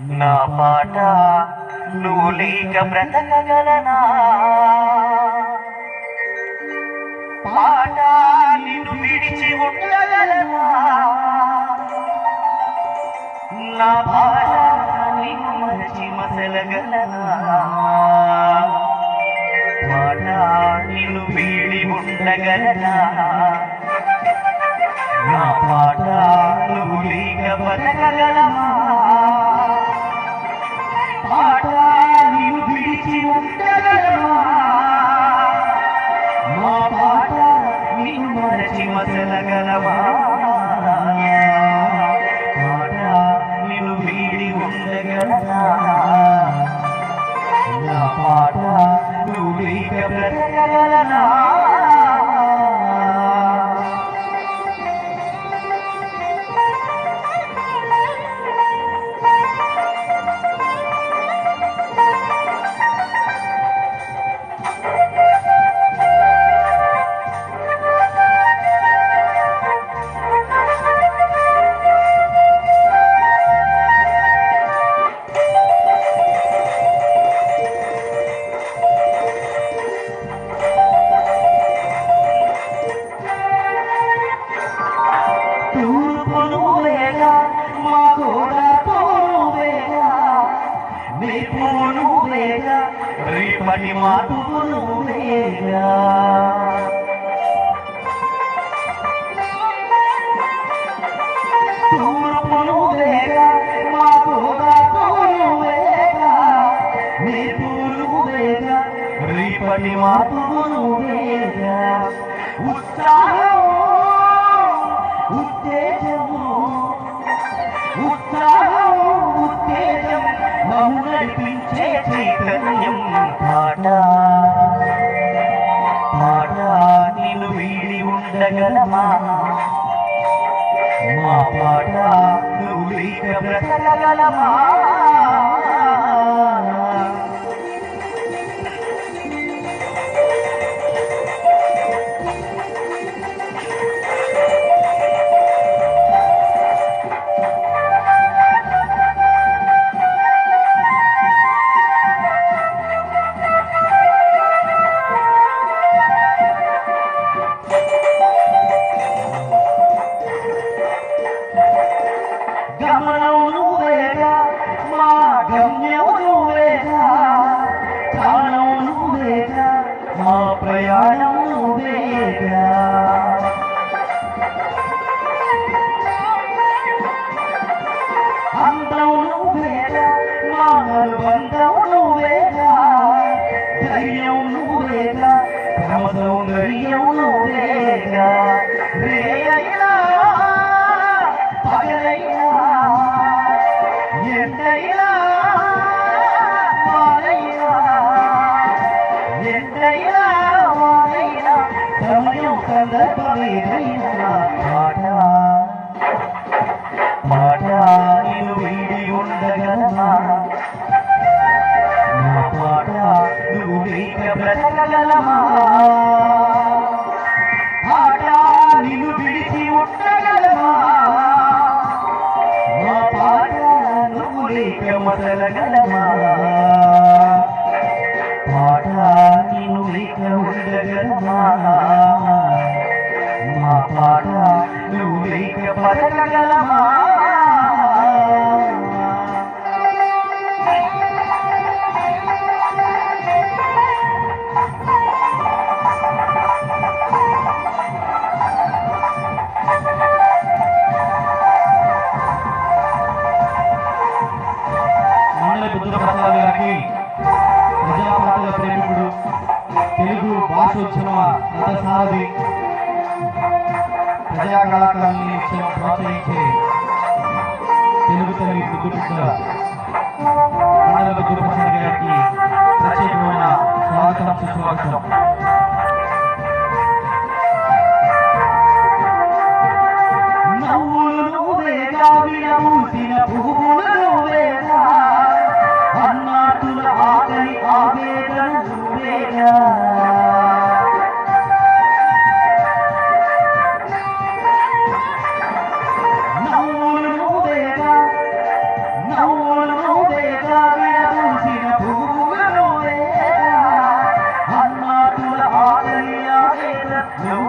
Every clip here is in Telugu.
నా పాట నువ్వు లేక బ్రతకగలనా పాట నిన్ను విడిచి ఉండగలనా? నా పాట నిన్ను మరచి మసలగలనా? పాట నిన్ను వీడి ఉండగలనా? నా పాట నువ్వు లేక బతకగలమా పాట నీవు విడిచి ఉండగలమా మా పాట నిన్ను మరచి మసలగలమా పాట నిన్ను వీడి నా పాట నువ్వు లేక బ్రతకగలనా నీకు నువ్వేగా. రేపటి మార్పు నువ్వేగా. రేపటి మార్పు ఉత్సాహం నడిపించే చైతన్యం. పాట పాట నేను వీడి ఉండగలమా? మా పాట నువ్వు లేక బ్రతకగలమా? సందర్భమేదైనా పాట పాట నేను వీడి ఉండగలనా నా పాట నువ్వు లేక బ్రతకగలమా పాట నిన్ను విడిచి ఉండగలమా పాట నువ్వు లేక మొదలగలమా పాట నిన్ను లేక ఉండగలమా? మా పాట నువ్వు లేక బతకగలమా మండలి బుద్ధప్రసాద్ గారికి ప్రేమికుడు తెలుగు భాషోత్సవ రథసారథి ప్రజా కళాకారాన్ని నిత్యం ప్రోత్సహించే తెలుగు తల్లి బుద్ధుడు మండల బుద్ధప్రసాద్ గారికి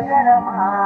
పాట నిన్ను విడిచి ఉండగలమా